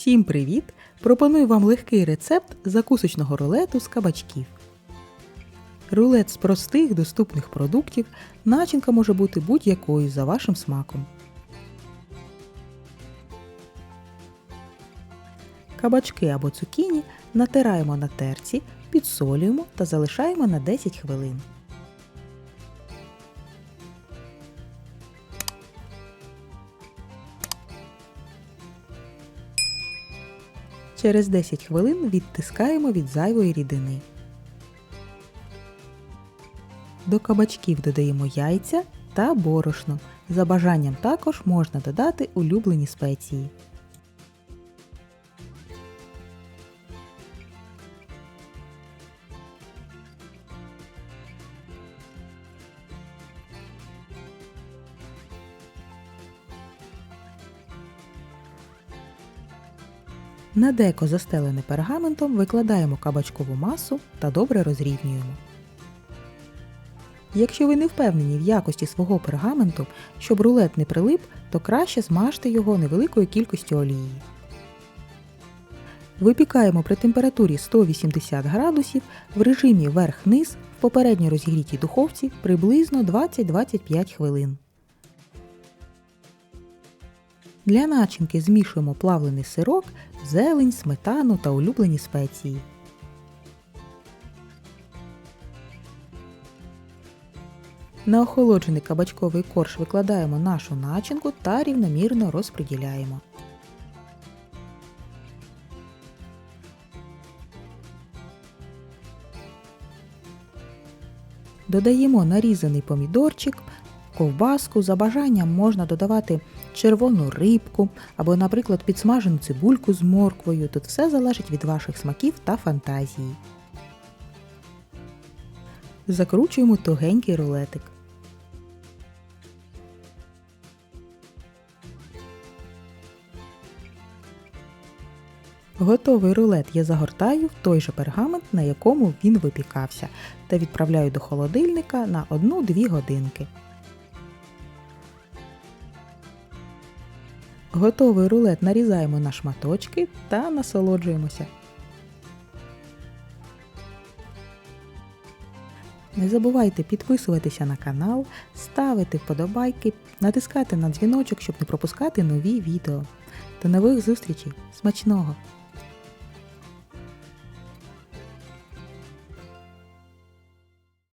Всім привіт! Пропоную вам легкий рецепт закусочного рулету з кабачків. Рулет з простих доступних продуктів. Начинка може бути будь-якою за вашим смаком. Кабачки або цукіні натираємо на терці, підсолюємо та залишаємо на 10 хвилин. Через 10 хвилин відтискаємо від зайвої рідини. До кабачків додаємо яйця та борошно. За бажанням також можна додати улюблені спеції. На деко застелене пергаментом викладаємо кабачкову масу та добре розрівнюємо. Якщо ви не впевнені в якості свого пергаменту, щоб рулет не прилип, то краще змажте його невеликою кількістю олії. Випікаємо при температурі 180 градусів в режимі верх-низ в попередньо розігрітій духовці приблизно 20-25 хвилин. Для начинки змішуємо плавлений сирок, зелень, сметану та улюблені спеції. На охолоджений кабачковий корж викладаємо нашу начинку та рівномірно розподіляємо. Додаємо нарізаний помідорчик, ковбаску. За бажанням можна додавати червону рибку або, наприклад, підсмажену цибульку з морквою. Тут все залежить від ваших смаків та фантазії. Закручуємо тугенький рулетик. Готовий рулет я загортаю в той же пергамент, на якому він випікався, та відправляю до холодильника на 1-2 годинки. Готовий рулет нарізаємо на шматочки та насолоджуємося. Не забувайте підписуватися на канал, ставити вподобайки, натискати на дзвіночок, щоб не пропускати нові відео. До нових зустрічей! Смачного!